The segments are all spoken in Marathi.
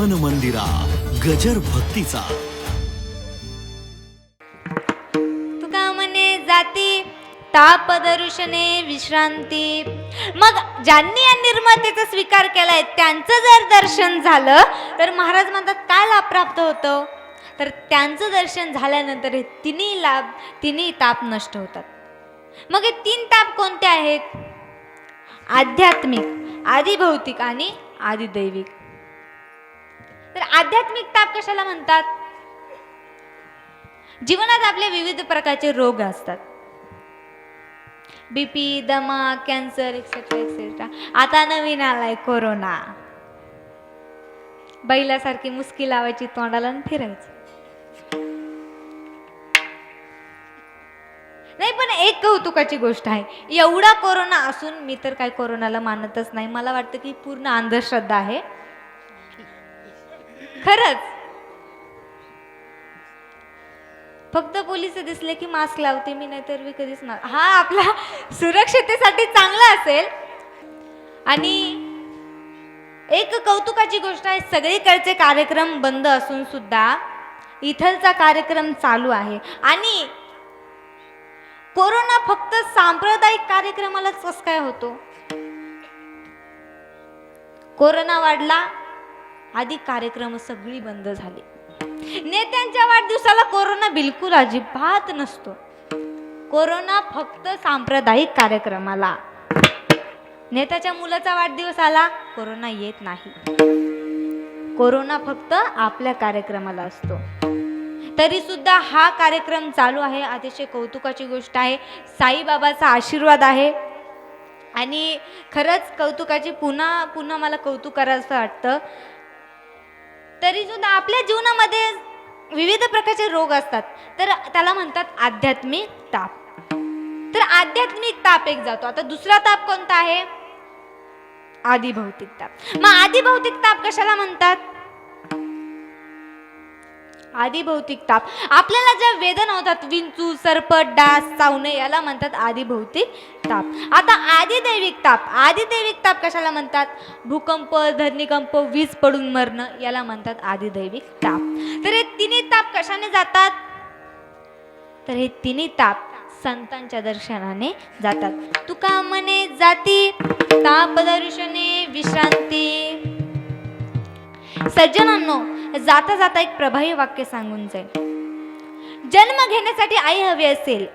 मन मंदिरा गजर भक्तीचा. तुका म्हणे जाती ताप दर्शने विश्रांती. मग ज्यांनी या निर्मातेचा स्वीकार केलाय त्यांचं जर दर्शन झालं तर महाराज म्हणतात काय लाभ प्राप्त होतं? तर त्यांचं दर्शन झाल्यानंतर हे तिन्ही लाभ तिन्ही ताप नष्ट होतात. मग हे तीन ताप कोणते आहेत? आध्यात्मिक आदिभौतिक आणि आदिदैविक. तर आध्यात्मिक ताप कशाला म्हणतात? जीवनात आपले विविध प्रकारचे रोग असतात. बीपी दमा कॅन्सर एक्सेट्रा एक्सेट्रा आता नवीन आलाय कोरोना. बैलासारखी मुस्की लावायची तोंडाला आणि नाही पण एक कौतुकाची गोष्ट आहे. एवढा कोरोना असून मी तर काय कोरोनाला मानतच नाही. मला वाटतं की पूर्ण अंधश्रद्धा आहे. खरंच. फक्त पोलीस दिसले की मास्क लावते मी नाहीतर मी कधीच ना हा आपला सुरक्षितेसाठी चांगला असेल. आणि एक कौतुकाची गोष्ट आहे सगळीकडचे कार्यक्रम बंद असून सुद्धा इथलचा कार्यक्रम चालू आहे. आणि कोरोना फक्त सांप्रदायिक कार्यक्रमालाच कस काय होतो. कोरोना वाढला आधी कार्यक्रम सगळी बंद झाली. नेत्यांच्या वाढदिवसाला कोरोना बिलकुल अजिबात नसतो. कोरोना फक्त सांप्रदायिक कार्यक्रमाला. नेत्याच्या मुलाचा वाढदिवस आला कोरोना येत नाही. कोरोना फक्त आपल्या कार्यक्रमाला असतो. तरी सुद्धा हा कार्यक्रम चालू आहे अतिशय कौतुकाची गोष्ट आहे. साईबाबाचा आशीर्वाद आहे. आणि खरंच कौतुकाची पुन्हा पुन्हा मला कौतुक करायचं वाटतं. तरी सुद्धा आपल्या जीवनामध्ये विविध प्रकारचे रोग असतात. तर त्याला म्हणतात आध्यात्मिक ताप. तर आध्यात्मिक ताप एक जातो. आता दुसरा ताप कोणता आहे? आदिभौतिक ताप. मग आदिभौतिक ताप कशाला म्हणतात? आदिभौतिक ताप. आपल्याला ज्या वेदना होतात विंचू सरपट डास चावणे याला म्हणतात आदिभौतिक ताप. आता आदिदैविक ताप. आदिदैविक ताप कशाला म्हणतात? भूकंप धरणीकंप वीज पडून मरणं याला म्हणतात आदिदैविक ताप. तर हे तिन्ही ताप कशाने जातात? तर हे तिन्ही ताप संतांच्या दर्शनाने जातात. तुका मने जाती ताप दर्शने विश्रांती. सज्जनांनो जाता जाता एक प्रभावी वाक्य सांगून जाईल. जन्म घेण्यासाठी आई हवी असेल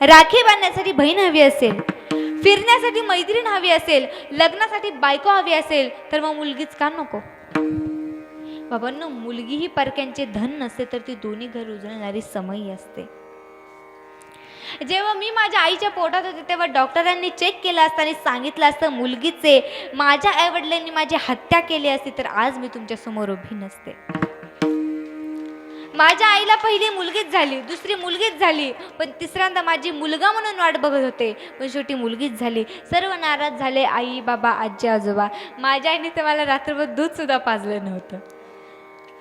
राखी बांधण्यासाठी बहीण हवी असेल फिरण्यासाठी मैत्रीण हवी असेल लग्नासाठी बायको हवी असेल तर मग मुलगीच का नको? बाबांनो मुलगी ही परक्यांचे धन नसते तर ती दोन्ही घर उजळणारी समयी असते. जेव्हा मी माझ्या आईच्या पोटात होते तेव्हा डॉक्टरांनी चेक केलं असतं आणि सांगितलं असतं मुलगीचे माझ्या आईवडिलांनी माझी हत्या केली असती तर आज मी तुमच्यासमोर उभी नसते. माझ्या आईला पहिली मुलगीच झाली दुसरी मुलगीच झाली पण तिसऱ्यांदा माझी मुलगा म्हणून वाट बघत होते. पण शेवटी मुलगीच झाली. सर्व नाराज झाले आई बाबा आजी आजोबा. माझ्या आईने तर मला रात्रभर दूधसुद्धा पाजलं नव्हतं.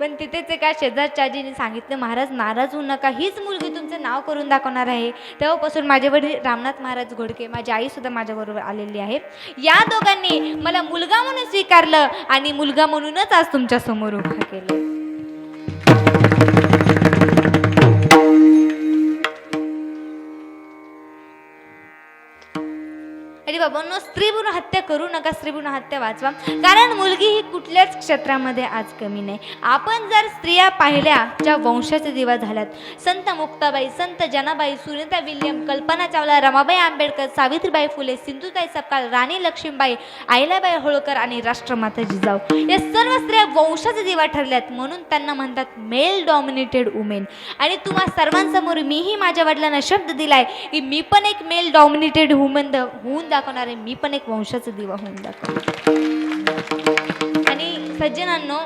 पण तिथेच एका शेजारच्या आजीने सांगितलं महाराज नाराज होऊ नका. हीच मुलगी तुमचं नाव करून दाखवणार आहे. तेव्हापासून माझे वडील रामनाथ महाराज घोडके माझी आईसुद्धा माझ्याबरोबर आलेली आहे. या दोघांनी मला मुलगा म्हणून स्वीकारलं आणि मुलगा म्हणूनच आज तुमच्यासमोर उभं केलं. बाबांनो स्त्री हत्या करू नका स्त्री हत्या वाचवा. कारण मुलगी ही कुठल्याच क्षेत्रामध्ये आज कमी नाही. आपण जर स्त्रिया पाहिल्या ज्या वंशाचे दिवा झाल्यात संत मुक्ताबाई संत जनाबाई सुनीता विल्यम कल्पना चावला रमाबाई आंबेडकर सावित्रीबाई फुले सिंधुताई सपकाळ राणी लक्ष्मीबाई आईलाबाई होळकर आणि राष्ट्रमाता जिजाऊ या सर्व स्त्रिया वंशाचे दिवा ठरल्यात म्हणून त्यांना म्हणतात मेल डॉमिनेटेड वुमेन. आणि तुम्हा सर्वांसमोर मीही माझ्या वडिलांना शब्द दिलाय की मी पण एक मेल डॉमिनेटेड वुमन होऊन दाखवणार आहे. मी पण एक वंशाचा दिवा होऊन जातो आणि सज्जनांनो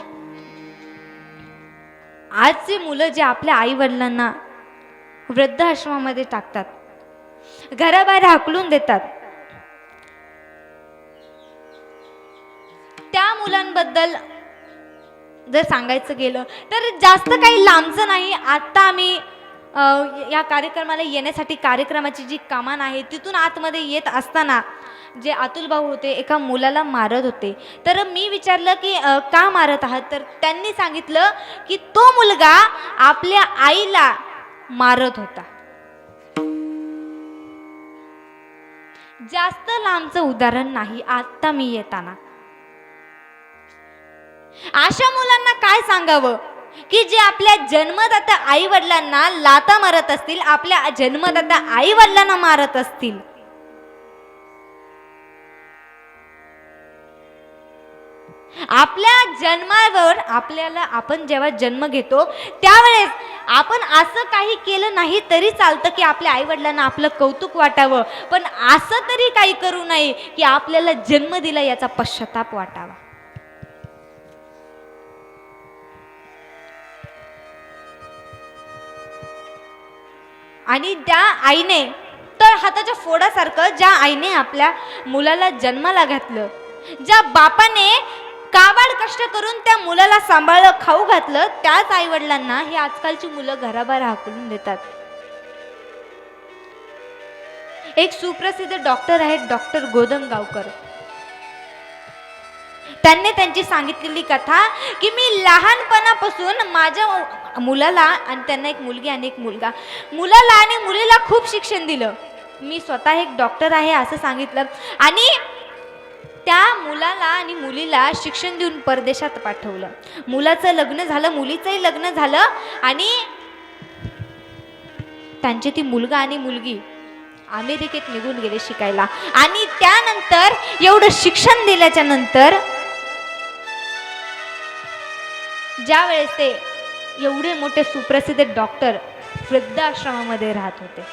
आजचे मुलं जे आपल्या आई वडिलांना वृद्धाश्रमामध्ये टाकतात घराबाहेर हाकलून देतात त्या मुलांबद्दल जर सांगायचं गेलं तर जास्त काही लांबचं नाही. आता आम्ही या कार्यक्रमाला येण्यासाठी कार्यक्रमाची जी कमान आहे तिथून आतमध्ये येत असताना जे अतुल भाऊ होते एका मुलाला मारत होते. तर मी विचारलं की का मारत आहात? तर त्यांनी सांगितलं की तो मुलगा आपल्या आईला मारत होता. जास्त लांबचं उदाहरण नाही आत्ता मी येताना. अशा मुलांना काय सांगावं? की जे आपल्या जन्मदाता आई वडिलांना लाता मारत असतील आपल्या जन्मदाता आई वडिलांना मारत असतील. आपल्या जन्मावर आपल्याला आपण जेव्हा जन्म घेतो त्यावेळेस आपण असं काही केलं नाही तरी चालतं की आपल्या आई वडिलांना आपलं कौतुक वाटावं. पण असं तरी काही करू नये की आपल्याला जन्म दिला याचा पश्चाताप वाटावा. आणि त्या आईने तर हाताच्या फोडासारखं ज्या आईने आपल्या मुलाला जन्माला घातलं ज्या बापाने कावाड कष्ट करून त्या मुलाला सांभाळलं खाऊ घातलं त्याच आईवडिलांना हे आजकालची मुलं घराबाहेर हाकलून देतात. एक सुप्रसिद्ध डॉक्टर आहेत डॉक्टर गोदम गावकर त्यांनी त्यांची सांगितलेली कथा की मी लहानपणापासून माझ्या मुलाला आणि त्यांना एक मुलगी आणि एक मुलगा. मुलाला आणि मुलीला खूप शिक्षण दिलं. मी स्वतः एक डॉक्टर आहे असं सांगितलं. आणि त्या मुलाला आणि मुलीला शिक्षण देऊन परदेशात पाठवलं. मुलाचं लग्न झालं मुलीचंही लग्न झालं आणि त्यांची ती मुलगा आणि मुलगी अमेरिकेत निघून गेले शिकायला. आणि त्यानंतर एवढं शिक्षण दिल्याच्या नंतर ज्या वेळेस ते एवढे मोठे सुप्रसिद्ध डॉक्टर वृद्धाश्रमामध्ये राहत होते.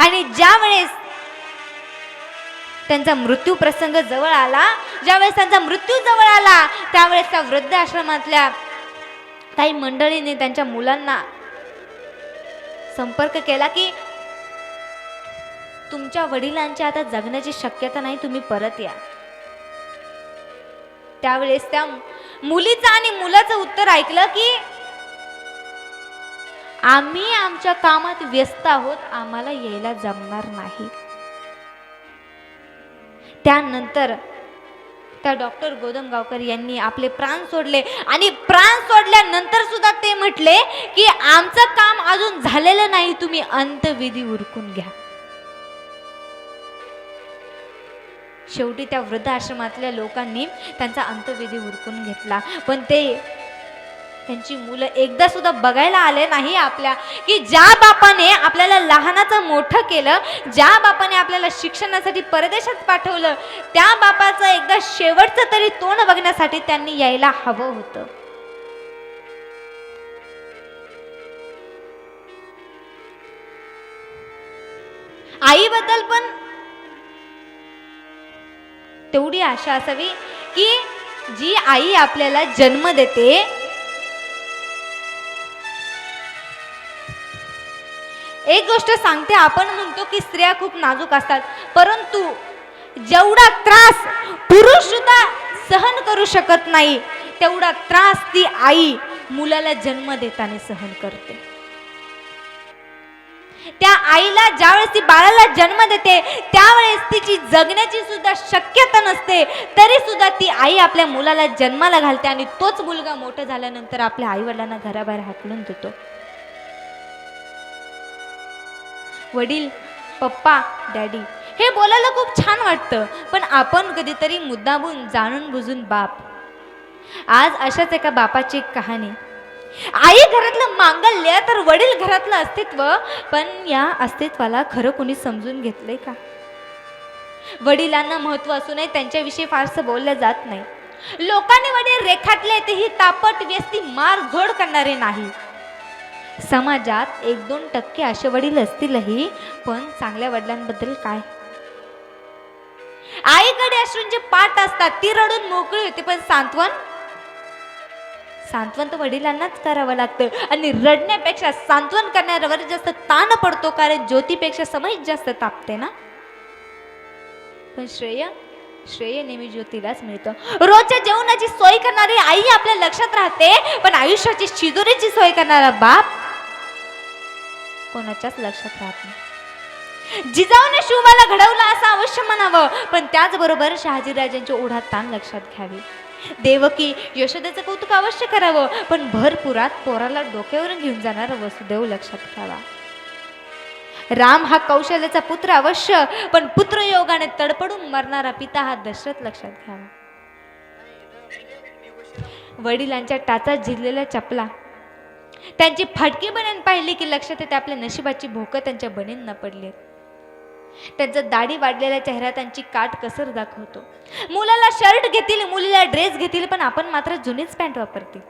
आणि ज्या वेळेस त्यांचा मृत्यू प्रसंग जवळ आला ज्यावेळेस त्यांचा मृत्यू जवळ आला त्यावेळेस त्या वृद्धाश्रमातल्या काही मंडळीने त्यांच्या मुलांना संपर्क केला की तुमच्या वडिलांची आता जगण्याची शक्यता नाही तुम्ही परत या. त्यावेळेस त्या मुलीचं आणि मुलाचं उत्तर ऐकलं की आम्ही आमच्या कामात व्यस्त आहोत आम्हाला यायला जमणार नाही. त्यानंतर त्या डॉक्टर गोदम गावकर यांनी आपले प्राण सोडले आणि प्राण सोडल्यानंतर सुद्धा ते म्हटले की आमचं काम अजून झालेलं नाही तुम्ही अंतविधी उरकून घ्या. शेवटी त्या वृद्धाश्रमातल्या लोकांनी त्यांचा अंतविधी उरकून घेतला. पण ते त्यांची मुलं एकदा सुद्धा बघायला आले नाही आपल्या की ज्या बापाने आपल्याला लहानाचं मोठं केलं ज्या बापाने आपल्याला शिक्षणासाठी परदेशात पाठवलं त्या बापाचं एकदा शेवटचं तरी तोंड बघण्यासाठी त्यांनी यायला हवं होतं. आईबद्दल पण तेवढी आशा असावी की जी आई आपल्याला जन्म देते एक गोष्ट सांगते आपण म्हणतो की स्त्रिया खूप नाजूक असतात परंतु जेवढा त्रास पुरुष सुद्धा सहन करू शकत नाही तेवढा त्रास ती आई मुलाला जन्म देताना सहन करते. त्या आईला ज्यावेळेस ती बाळाला जन्म देते त्यावेळेस तिची जगण्याची सुद्धा शक्यता नसते तरी सुद्धा ती आई आपल्या मुलाला जन्माला घालते आणि तोच मुलगा मोठा झाल्यानंतर आपल्या आई वडिलांना घराबाहेर हाकलून देतो. वडील पप्पा डॅडी. हे बोलायला खूप छान वाटतं पण आपण कधीतरी मुद्दामून जाणून बुजून बाप. आज अशाच एका बापाची एक कहाणी. आई घरातलं मांगल्य तर वडील घरातलं अस्तित्व पण या अस्तित्वाला खरं कोणी समजून घेतलंय का? वडिलांना महत्त्व असूनही त्यांच्याविषयी फारसं बोललं जात नाही. लोकांनी वडील रेखाटले ते ही तापट व्यस्ती मार झोड करणारे नाही. समाजात एक दोन टक्के असे वडील असतीलही पण चांगल्या वडिलांबद्दल काय? आईकडे अश्रूंचे पाठ असतात ती रडून मोकळी होते पण सांत्वन? सांत्वन तर वडिलांनाच करावं लागतं. आणि रडण्यापेक्षा सांत्वन करण्यावर जास्त ताण पडतो कारण ज्योतीपेक्षा समज जास्त तापते ना? पण श्रेय? श्रेय नेहमी ज्योतीलाच मिळतं. रोजच्या जेवणाची सोय करणारी आई आपल्या लक्षात राहते पण आयुष्याची शिदोरीची सोय करणारा बाप कोणाच्याच लक्षात राहत नाही. जिजाऊने शिवबाला घडवलं असं अवश्य म्हणावं पण त्याचबरोबर शहाजीराजांची ओढा ताण लक्षात घ्यावी. देवकी यशोदेचं कौतुक अवश्य करावं पण भरपुरात पोराला डोक्यावरून घेऊन जाणारा वसुदेव लक्षात घ्यावा राम हा कौशल्याचा पुत्र अवश्य पण पुत्रयोगाने तडपडून मरणारा पिता हा दशरथ लक्षात घ्यावा. वडिलांच्या टाचात झिरलेल्या चपला. त्यांची फाटकी बनेन पाहिली की लक्षात येते आपल्या नशिबाची भोकं त्यांच्या बनेन न पडली त्यांचा दाढी वाढलेला चेहरा त्यांची काट कसर दाखवतो. मुलाला शर्ट घेतील मुलीला ड्रेस घेतील पण आपण मात्र जुनीच पॅन्ट वापरतील.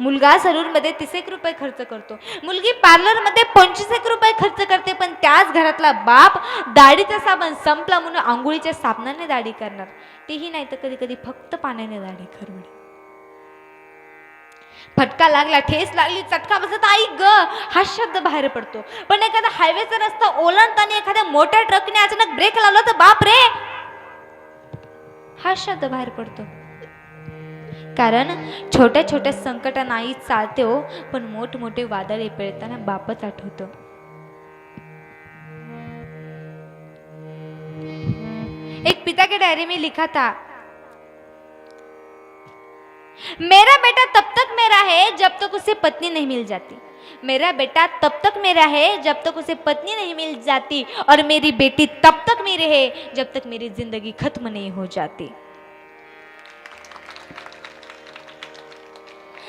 मुलगा सलूनमध्ये तीस एक रुपये खर्च करतो. मुलगी पार्लरमध्ये पंचवीस एक रुपये खर्च करते पण त्याच घरातला बाप दाढीचा साबण संपला म्हणून आंघोळीच्या साबणाने दाढी करणार. तेही नाही तर कधी कधी फक्त पाण्याने दाढी करवणे फटका लागला ठेस लागली चटका बसत आई ग हा शब्द बाहेर पडतो. पण एखादा हायवेचा रस्ता ओलांडताना एखाद्या मोठ्या ट्रकने अचानक ब्रेक लावला तर बाप रे! हा शब्द बाहेर पडतो. कारण छोट्या छोट्या संकट नाही चालते हो पण मोठमोठे वादळ पेळताना बापच आठवतो. एक पिता के डायरी में लिखा था मेरा बेटा तब तक मेरा है जब तक उसे पत्नी नहीं मिल जाती. मेरा बेटा तब तक मेरा है जब तक उसे पत्नी नहीं मिल जाती. और मेरी बेटी तब तक मेरी है जब तक मेरी जिंदगी खत्म नहीं हो जाती.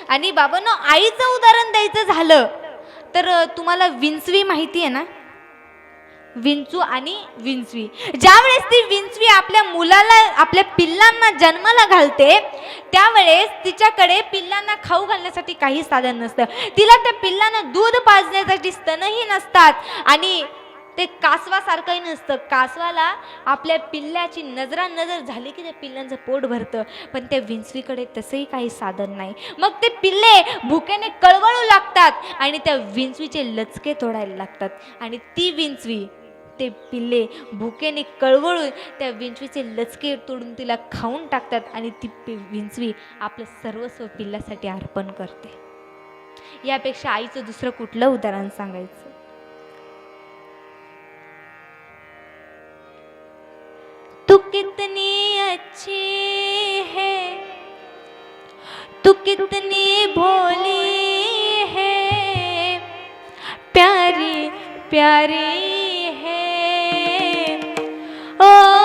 आणि बाबांनो आईचं उदाहरण द्यायचं झालं तर तुम्हाला विंचवी माहिती आहे ना? विंचू आणि विंचवी. ज्यावेळेस ती विंचवी आपल्या मुलाला आपल्या पिल्लांना जन्माला घालते त्यावेळेस तिच्याकडे पिल्लांना खाऊ घालण्यासाठी काही साधन नसतं. तिला त्या पिल्लांना दूध पाजण्यासाठी स्तनही नसतात आणि ते कासवासारखंही नसतं. कासवाला आपल्या पिल्ल्याची नजरा नजर झाली की त्या पिल्लांचं पोट भरतं. पण त्या विंचवीकडे तसंही काही साधन नाही. मग ते पिल्ले भुकेने कळवळू लागतात आणि त्या विंचवीचे लचके तोडायला लागतात. आणि ती विंचवी ते पिल्ले भुकेने कळवळून त्या विंचवीचे लचके तोडून तिला खाऊन टाकतात आणि ती पि- विंचवी आपलं सर्वस्व पिल्लासाठी अर्पण करते. यापेक्षा आईचं दुसरं कुठलं उदाहरण सांगायचं? कितनी अच्छी है? तू कितनी भोली है? प्यारी प्यारी है। ओ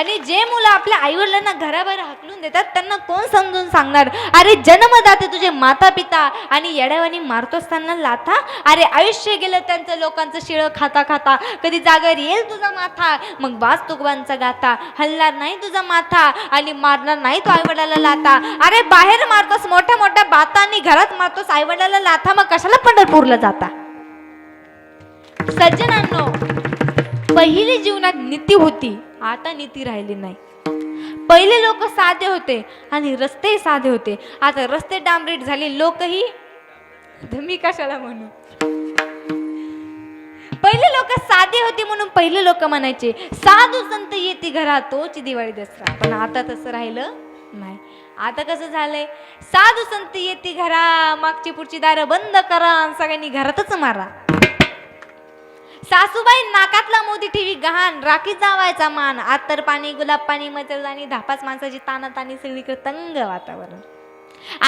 आणि जे मुलं आपल्या आईवडिलांना घराबाहेर हाकलून देतात त्यांना कोण समजून सांगणार? अरे जन्मदाते तुझे माता पिता आणि येड्यावानी मारतो असताना लाथा? अरे आयुष्य गेलं त्यांचं लोकांचं शिळं खाता खाता. कधी जागर येईल तुझा माथा? मग वाच तुकवांचा गाथा. हलणार नाही तुझा माथा आणि मारणार नाही तो आईवडिलाला लाथा. अरे बाहेर मारतोस मोठ्या मोठ्या बाता आणि घरात मारतोस आईवडिलाला लाथा? मग कशाला पंढरपूरला जाता? सज्जनांनो पहिली जीवनात नीती होती. आता नीती राहिली नाही. पहिले लोक साधे होते आणि रस्तेही साधे होते. आता रस्ते डांबरीट झाले लोकही धमी कशाला म्हणू? पहिले लोक साधे होते म्हणून पहिले लोक म्हणायचे साधू संत येते घरात तोच दिवाळी दसरा. पण आता तसं राहिलं नाही. आता कसं झालंय? साधू संत येते घरा मागची पुढची दारं बंद करा आणि सगळ्यांनी घरातच मारा. सासूबाई नाकातला मोदी ठेवी गहाण राखीत जावायचा मान. आतर पाणी गुलाब पाणी मच्छरदाणी धापाच माणसाची ताना तानी सगळीकडे तंग वातावरण.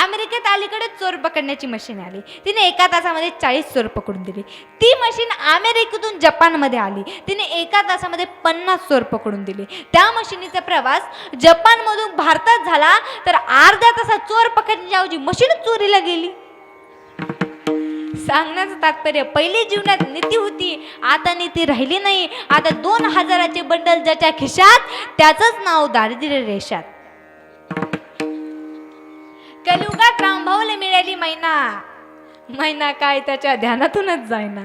अमेरिकेत अलीकडे चोर पकडण्याची मशीन आली. तिने एका तासामध्ये चाळीस चोर पकडून दिली. ती मशीन अमेरिकेतून जपानमध्ये आली. तिने एका तासामध्ये पन्नास चोर पकडून दिले. त्या मशिनीचा प्रवास जपानमधून भारतात झाला तर अर्ध्या तासात चोर पकडण्याऐवजी मशीनच चोरीला गेली. सांगण्याचं तात्पर्य पहिली जीवनात नीती होती आता नीती राहिली नाही. आता दोन हजाराचे बंडल ज्याच्या खिशात त्याचंच नाव दारिद्र्य रेषात. कलियुगात रामभाऊला मिळाली मैना. मैना काय त्याच्या ध्यानातूनच जायना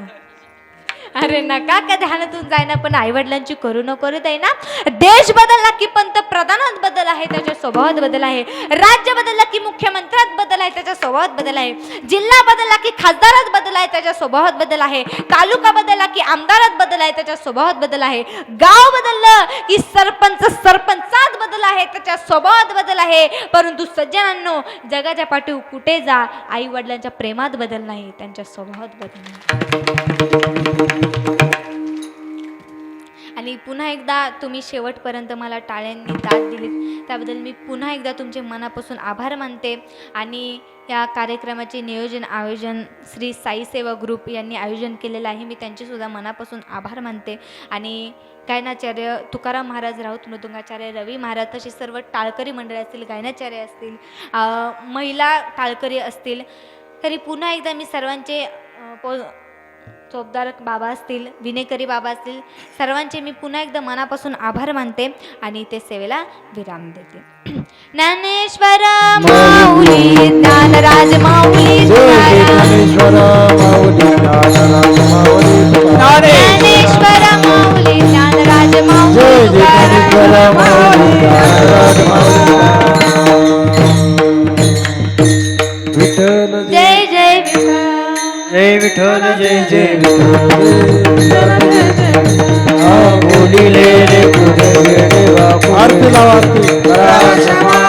अरे नका का ध्यानातून जायना पण आईवडिलांची करू न करू ना देश बदलला की पंतप्रधानात बदल आहे त्याच्या स्वभावात बदल आहे. राज्य बदलला की मुख्यमंत्र्यात बदल आहे त्याच्या स्वभावात बदल आहे. जिल्हा बदलला की खासदारात बदल आहे त्याच्या स्वभावात बदल आहे. तालुका बदलला की आमदारात बदल आहे त्याच्या स्वभावात बदल आहे. गाव बदललं की सरपंच सरपंचात बदल आहे त्याच्या स्वभावात बदल आहे. परंतु सज्जनांनो जगाच्या पाठीव कुठे जा आई वडिलांच्या प्रेमात बदल नाही त्यांच्या स्वभावात बदल नाही. आणि पुन्हा एकदा तुम्ही शेवटपर्यंत मला टाळ्यांनी दाद दिलीत. त्याबद्दल मी पुन्हा एकदा तुमचे मनापासून आभार मानते. आणि या कार्यक्रमाचे नियोजन आयोजन श्री साईसेवा ग्रुप यांनी आयोजन केलेलं आहे. मी त्यांचेसुद्धा मनापासून आभार मानते. आणि गायनाचार्य तुकाराम महाराज राऊत मृदुंगाचार्य रवी महाराज तसे सर्व टाळकरी मंडळ असतील गायनाचार्य असतील महिला टाळकरी असतील तरी पुन्हा एकदा मी सर्वांचे पो चोपदार बाबा असतील विनेकरी बाबा असतील सर्वांचे मी पुन्हा एकदा मनापासून आभार मानते आणि ते सेवेला विराम देते. ज्ञानेश्वर माऊली ज्ञानराज माऊली ज्ञानेश्वर माऊली ज्ञानराज माऊली ज्ञानराज माऊली. विठ्ठल जय जय बोलिले अर्थ लावा